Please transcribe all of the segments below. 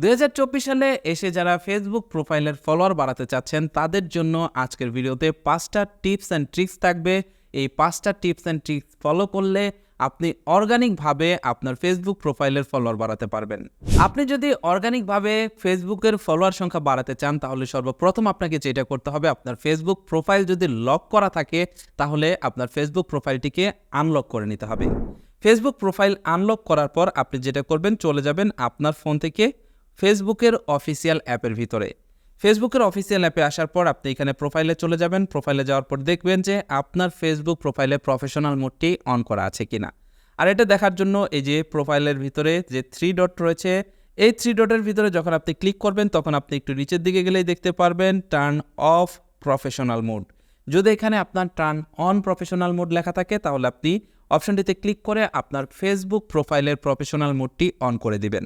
দুই হাজার চব্বিশ সালে এসে যারা ফেসবুক প্রোফাইলের ফলোয়ার বাড়াতে চাচ্ছেন, তাদের জন্য আজকের ভিডিওতে পাঁচটা টিপস অ্যান্ড ট্রিক্স থাকবে। এই পাঁচটা টিপস অ্যান্ড ট্রিক্স ফলো করলে আপনি অর্গানিকভাবে আপনার ফেসবুক প্রোফাইলের ফলোয়ার বাড়াতে পারবেন। আপনি যদি অর্গানিকভাবে ফেসবুকের ফলোয়ার সংখ্যা বাড়াতে চান, তাহলে সর্বপ্রথম আপনাকে যেটা করতে হবে, আপনার ফেসবুক প্রোফাইল যদি লক করা থাকে, তাহলে আপনার ফেসবুক প্রোফাইলটিকে আনলক করে নিতে হবে। ফেসবুক প্রোফাইল আনলক করার পর আপনি যেটা করবেন, চলে যাবেন আপনার ফোন থেকে ফেসবুকের অফিসিয়াল অ্যাপের ভিতরে। ফেসবুকের অফিসিয়াল অ্যাপে আসার পর আপনি এখানে প্রোফাইলে চলে যাবেন। প্রোফাইলে যাওয়ার পর দেখবেন যে আপনার ফেসবুক প্রোফাইলে প্রফেশনাল মোডটি অন করা আছে কিনা। আর এটা দেখার জন্য এই যে প্রোফাইলের ভিতরে যে থ্রি ডট রয়েছে, এই থ্রি ডটের ভিতরে যখন আপনি ক্লিক করবেন, তখন আপনি একটু নিচের দিকে গেলেই দেখতে পারবেন টার্ন অফ প্রফেশনাল মোড। যদি এখানে আপনার টার্ন অন প্রফেশনাল মোড লেখা থাকে, তাহলে আপনি অপশনটিতে ক্লিক করে আপনার ফেসবুক প্রোফাইলের প্রফেশনাল মোডটি অন করে দিবেন।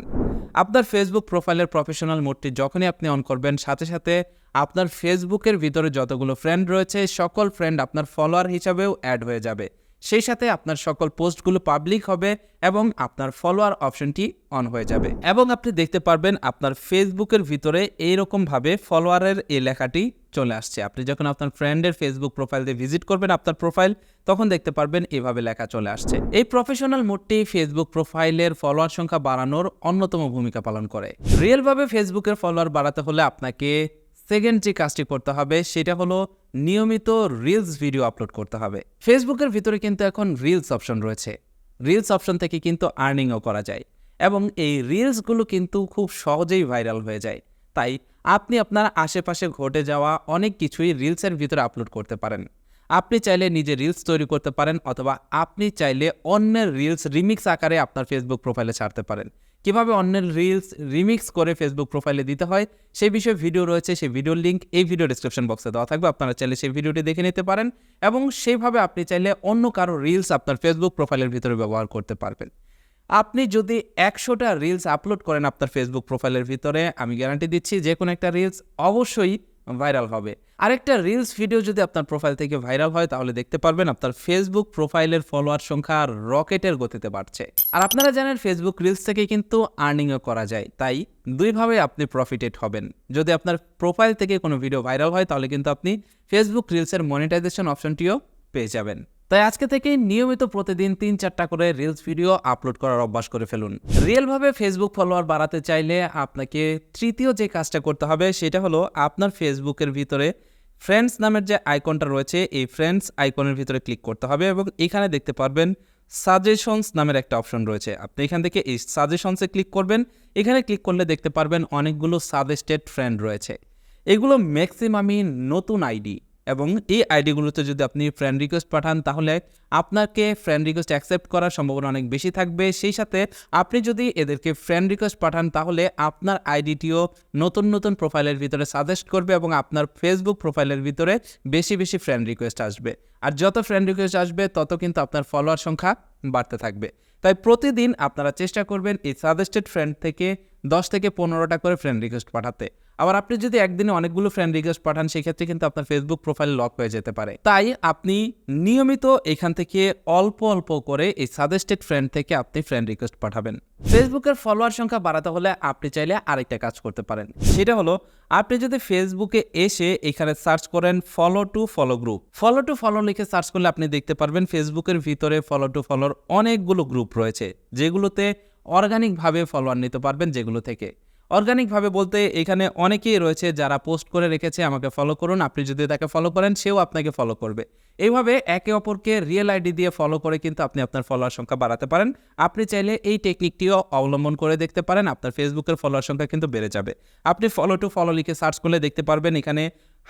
আপনার ফেসবুক প্রোফাইলের প্রফেশনাল মোডটি যখনই আপনি অন করবেন, সাথে সাথে আপনার ফেসবুকের ভিতরে যতগুলো ফ্রেন্ড রয়েছে, সকল ফ্রেন্ড আপনার ফলোয়ার হিসাবেও অ্যাড হয়ে যাবে। সেই সাথে আপনার সকল পোস্টগুলো পাবলিক হবে এবং আপনার ফলোয়ার অপশনটি অন হয়ে যাবে। এবং আপনি দেখতে পারবেন আপনার ফেসবুকের ভিতরে এইরকমভাবে ফলোয়ারের এই লেখাটি চলে আসছে। আপনি যখন আপনার ফ্রেন্ডের ফেসবুক প্রোফাইল দিয়ে ভিজিট করবেন আপনার প্রোফাইল তখন দেখতে পারবেন এভাবে লেখা চলে আসছে। এই প্রফেশনাল মোডটি ফেসবুক প্রোফাইলের ফলোয়ার সংখ্যা বাড়ানোর অন্যতম ভূমিকা পালন করে। রিয়েলভাবে ফেসবুকের ফলোয়ার বাড়াতে হলে আপনাকে সেকেন্ড যে কাজটি করতে হবে, সেটা হলো নিয়মিত রিলস ভিডিও আপলোড করতে হবে। ফেসবুকের ভিতরে কিন্তু এখন রিলস অপশন রয়েছে। রিলস অপশন থেকে কিন্তু আর্নিংও করা যায় এবং এই রিলসগুলো কিন্তু খুব সহজেই ভাইরাল হয়ে যায়। তাই আপনি আপনার আশেপাশে ঘটে যাওয়া অনেক কিছুই রিলসের ভিতরে আপলোড করতে পারেন। আপনি চাইলে নিজে রিলস তৈরি করতে পারেন অথবা আপনি চাইলে অন্যের রিলস রিমিক্স আকারে আপনার ফেসবুক প্রোফাইলে ছাড়তে পারেন। কীভাবে অন্যের রিলস রিমিক্স করে ফেসবুক প্রোফাইলে দিতে হয়, সেই বিষয়ে ভিডিও রয়েছে, সেই ভিডিওর লিঙ্ক এই ভিডিও ডিসক্রিপশন বক্সে দেওয়া থাকবে। আপনারা চাইলে সেই ভিডিওটি দেখে নিতে পারেন এবং সেইভাবে আপনি চাইলে অন্য কারও রিলস আপনার ফেসবুক প্রোফাইলের ভিতরে ব্যবহার করতে পারবেন। আপনি যদি একশোটা রিলস আপলোড করেন আপনার ফেসবুক প্রোফাইলের ভিতরে, আমি গ্যারান্টি দিচ্ছি যে কোনো একটা রিলস অবশ্যই ভাইরাল হবে। আরেকটা রিলস ভিডিও যদি আপনার প্রোফাইল থেকে ভাইরাল হয়, তাহলে দেখতে পারবেন আপনার ফেসবুক প্রোফাইলের ফলোয়ার সংখ্যা রকেটের গতিতে বাড়ছে। আর আপনারা জানেন ফেসবুক রিলস থেকে কিন্তু আর্নিংও করা যায়। তাই দুইভাবে আপনি প্রফিটেড হবেন। যদি আপনার প্রোফাইল থেকে কোনো ভিডিও ভাইরাল হয়, তাহলে কিন্তু আপনি ফেসবুক রিলসের মনিটাইজেশন অপশনটিও পেয়ে যাবেন। তাই আজকে থেকে নিয়মিত প্রতিদিন তিন চারটা করে রিলস ভিডিও আপলোড করার অভ্যাস করে ফেলুন। রিয়েলভাবে ফেসবুক ফলোয়ার বাড়াতে চাইলে আপনাকে তৃতীয় যে কাজটা করতে হবে সেটা হলো আপনার ফেসবুকের ভিতরে ফ্রেন্ডস নামের যে আইকনটা রয়েছে, এই ফ্রেন্ডস আইকনের ভিতরে ক্লিক করতে হবে এবং এখানে দেখতে পারবেন সাজেশনস নামের একটা অপশন রয়েছে। আপনি এখান থেকে এই সাজেশনসে ক্লিক করবেন। এখানে ক্লিক করলে দেখতে পারবেন অনেকগুলো সাজেস্টেড ফ্রেন্ড রয়েছে। এগুলো ম্যাক্সিমামই নতুন আইডি এবং এই আইডিগুলোতে যদি আপনি ফ্রেন্ড রিকোয়েস্ট পাঠান, তাহলে আপনাকে ফ্রেন্ড রিকোয়েস্ট অ্যাকসেপ্ট করার সম্ভাবনা অনেক বেশি থাকবে। সেই সাথে আপনি যদি এদেরকে ফ্রেন্ড রিকোয়েস্ট পাঠান, তাহলে আপনার আইডিটিও নতুন নতুন প্রোফাইলের ভিতরে সাজেস্ট করবে এবং আপনার ফেসবুক প্রোফাইলের ভিতরে বেশি বেশি ফ্রেন্ড রিকোয়েস্ট আসবে। আর যত ফ্রেন্ড রিকোয়েস্ট আসবে, তত কিন্তু আপনার ফলোয়ার সংখ্যা বাড়তে থাকবে। তাই প্রতিদিন আপনারা চেষ্টা করবেন এই সাজেস্টেড ফ্রেন্ড থেকে দশ থেকে পনেরোটা করে ফ্রেন্ড রিকোয়েস্ট পাঠাতে। আবার আপনি যদি একদিনে অনেকগুলো ফ্রেন্ড রিকোয়েস্ট পাঠান, সেক্ষেত্রে কিন্তু আপনার ফেসবুক প্রোফাইল লক হয়ে যেতে পারে। তাই আপনি নিয়মিত এখান থেকে অল্প অল্প করে এই সাজেস্টেড ফ্রেন্ড থেকে আপনি ফ্রেন্ড রিকোয়েস্ট পাঠাবেন। ফেসবুকের ফলোয়ার সংখ্যা বাড়াতে হলে আপনি চাইলে আরেকটা কাজ করতে পারেন। সেটা হলো, আপনি যদি ফেসবুকে এসে এখানে সার্চ করেন follow to follow group follow to follow লিখে সার্চ করলে আপনি দেখতে পারবেন ফেসবুকের ভিতরে ফলো টু ফলোর অনেকগুলো গ্রুপ রয়েছে, যেগুলোতে অর্গানিকভাবে ফলোয়ার নিতে পারবেন যেগুলো থেকে। অর্গানিকভাবে বলতে এখানে অনেকেই রয়েছে যারা পোস্ট করে রেখেছে, আমাকে ফলো করুন। আপনি যদি তাকে ফলো করেন, সেও আপনাকে ফলো করবে। এইভাবে একে অপরকে রিয়েল আইডি দিয়ে ফলো করে কিন্তু আপনি আপনার ফলোয়ার সংখ্যা বাড়াতে পারেন। আপনি চাইলে এই টেকনিকটিও অবলম্বন করে দেখতে পারেন। আপনার ফেসবুকের ফলোয়ার সংখ্যা কিন্তু বেড়ে যাবে। আপনি ফলো টু ফলো লিখে সার্চ করলে দেখতে পারবেন, এখানে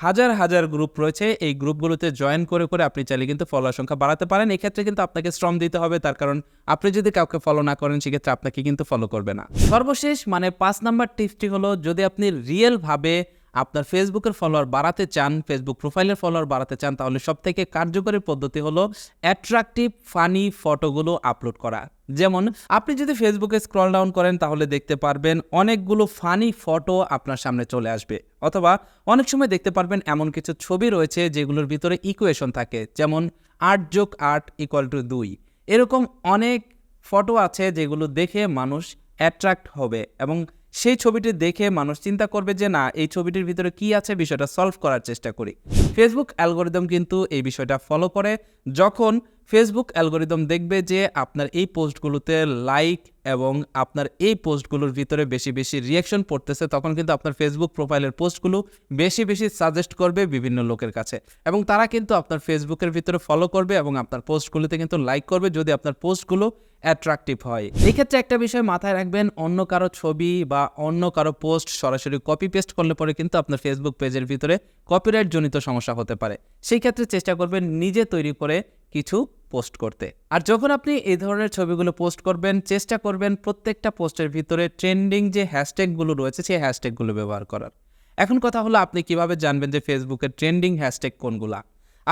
হাজার হাজার গ্রুপ রয়েছে। এই গ্রুপগুলোতে জয়েন করে করে আপনি চাইলে কিন্তু ফলোয়ার সংখ্যা বাড়াতে পারেন। এক্ষেত্রে কিন্তু আপনাকে শ্রম দিতে হবে। তার কারণ আপনি যদি কাউকে ফলো না করেন, সেক্ষেত্রে আপনাকে কিন্তু ফলো করবে না। সর্বশেষ মানে পাঁচ নাম্বার টিপসটি হলো, যদি আপনি রিয়েলভাবে আপনার ফেসবুকের ফলোয়ার বাড়াতে চান ফেসবুক প্রোফাইলের ফলোয়ার বাড়াতে চান, তাহলে সব থেকে কার্যকরী পদ্ধতি হলো অ্যাট্রাকটিভ ফানি ফটোগুলো আপলোড করা। যেমন, আপনি যদি ফেসবুকে স্ক্রল ডাউন করেন, তাহলে দেখতে পারবেন অনেকগুলো ফানি ফটো আপনার সামনে চলে আসবে। অথবা, অনেক সময় দেখতে পারবেন এমন কিছু ছবি রয়েছে যেগুলোর ভিতরে ইকুয়েশন থাকে, যেমন আট যোগ আট ইকুয়াল টু দুই। এরকম অনেক ফটো আছে যেগুলো দেখে মানুষ অ্যাট্রাক্ট হবে এবং সেই ছবিটি দেখে মানুষ চিন্তা করবে যে, না, এই ছবিটির ভিতরে কি আছে বিষয়টা সলভ করার চেষ্টা করি। ফেসবুক অ্যালগোরিদম কিন্তু এই বিষয়টা ফলো করে। যখন ফেসবুক অ্যালগোরিদম দেখবে যে, আপনার এই পোস্টগুলোতে লাইক এবং আপনার এই পোস্টগুলোর ভিতরে বেশি বেশি রিয়াকশন পড়তেছে, তখন কিন্তু আপনার ফেসবুক প্রোফাইলের পোস্টগুলো বেশি বেশি সাজেস্ট করবে বিভিন্ন লোকের কাছে। এবং তারা কিন্তু আপনার ফেসবুকের ভিতরে ফলো করবে এবং আপনার পোস্টগুলোতে কিন্তু লাইক করবে। যদি আপনার পোস্টগুলো অ্যাট্রাকটিভ হয়। এই ক্ষেত্রে একটা বিষয় মাথায় রাখবেন, অন্য কারও ছবি বা অন্য কারও পোস্ট সরাসরি কপি পেস্ট করলে পরে কিন্তু আপনার ফেসবুক পেজের ভিতরে কপিরাইট জনিত সমস্যা হতে পারে। সেই ক্ষেত্রে চেষ্টা করবেন নিজে তৈরি করে কিছু পোস্ট করতে। আর যখন আপনি এই ধরনের ছবিগুলো পোস্ট করবেন, চেষ্টা করবেন প্রত্যেকটা পোস্টের ভিতরে ট্রেন্ডিং যে হ্যাশট্যাগুলো রয়েছে, সেই হ্যাশট্যাগুলো ব্যবহার করার। এখন কথা হলো, আপনি কীভাবে জানবেন যে ফেসবুকের ট্রেন্ডিং হ্যাশট্যাগ কোনগুলা?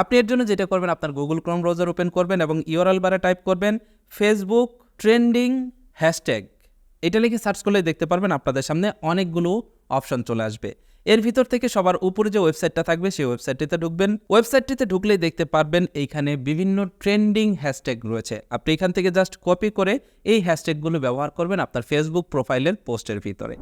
আপনি এর জন্য যেটা করবেন, আপনার গুগল ক্রোম ব্রাউজার ওপেন করবেন এবং ইউআরএল বারে টাইপ করবেন ফেসবুক ট্রেন্ডিং হ্যাশট্যাগ এটা লিখে সার্চ করলে দেখতে পারবেন আপনাদের সামনে অনেকগুলো অপশন চলে আসবে। এর ভিতর থেকে সবার উপরে যে ওয়েবসাইটটা থাকবে, সেই ওয়েবসাইটটিতে ঢুকবেন। ওয়েবসাইটটিতে ঢুকলেই দেখতে পারবেন এইখানে বিভিন্ন ট্রেন্ডিং হ্যাশট্যাগ রয়েছে। আপনি এখান থেকে জাস্ট কপি করে এই হ্যাশট্যাগুলো ব্যবহার করবেন আপনার ফেসবুক প্রোফাইলের পোস্টের ভিতরে।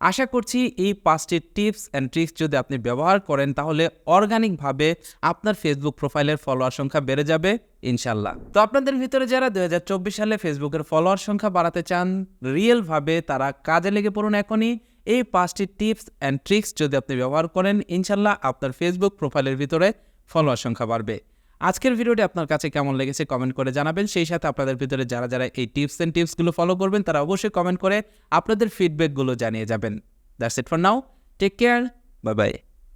আশা করছি এই পাঁচটি টিপস অ্যান্ড ট্রিক্স যদি আপনি ব্যবহার করেন, তাহলে অর্গানিকভাবে আপনার ফেসবুক প্রোফাইলের ফলোয়ার সংখ্যা বেড়ে যাবে, ইনশাল্লাহ। তো আপনাদের ভিতরে যারা দুই হাজার চব্বিশ সালে ফেসবুকের ফলোয়ার সংখ্যা বাড়াতে চান রিয়েলভাবে তারা কাজে লেগে পড়ুন এখনই। এই পাঁচটি টিপস অ্যান্ড ট্রিক্স যদি আপনি ব্যবহার করেন, ইনশাল্লাহ আপনার ফেসবুক প্রোফাইলের ভিতরে ফলোয়ার সংখ্যা বাড়বে। আজকের ভিডিওটি আপনার কাছে কেমন লেগেছে কমেন্ট করে জানাবেন। সেই সাথে আপনাদের ভিতরে যারা যারা এই টিপস অ্যান্ড টিপসগুলো ফলো করবেন, তারা অবশ্যই কমেন্ট করে আপনাদের ফিডব্যাকগুলো জানিয়ে যাবেন। That's it for now take care bye bye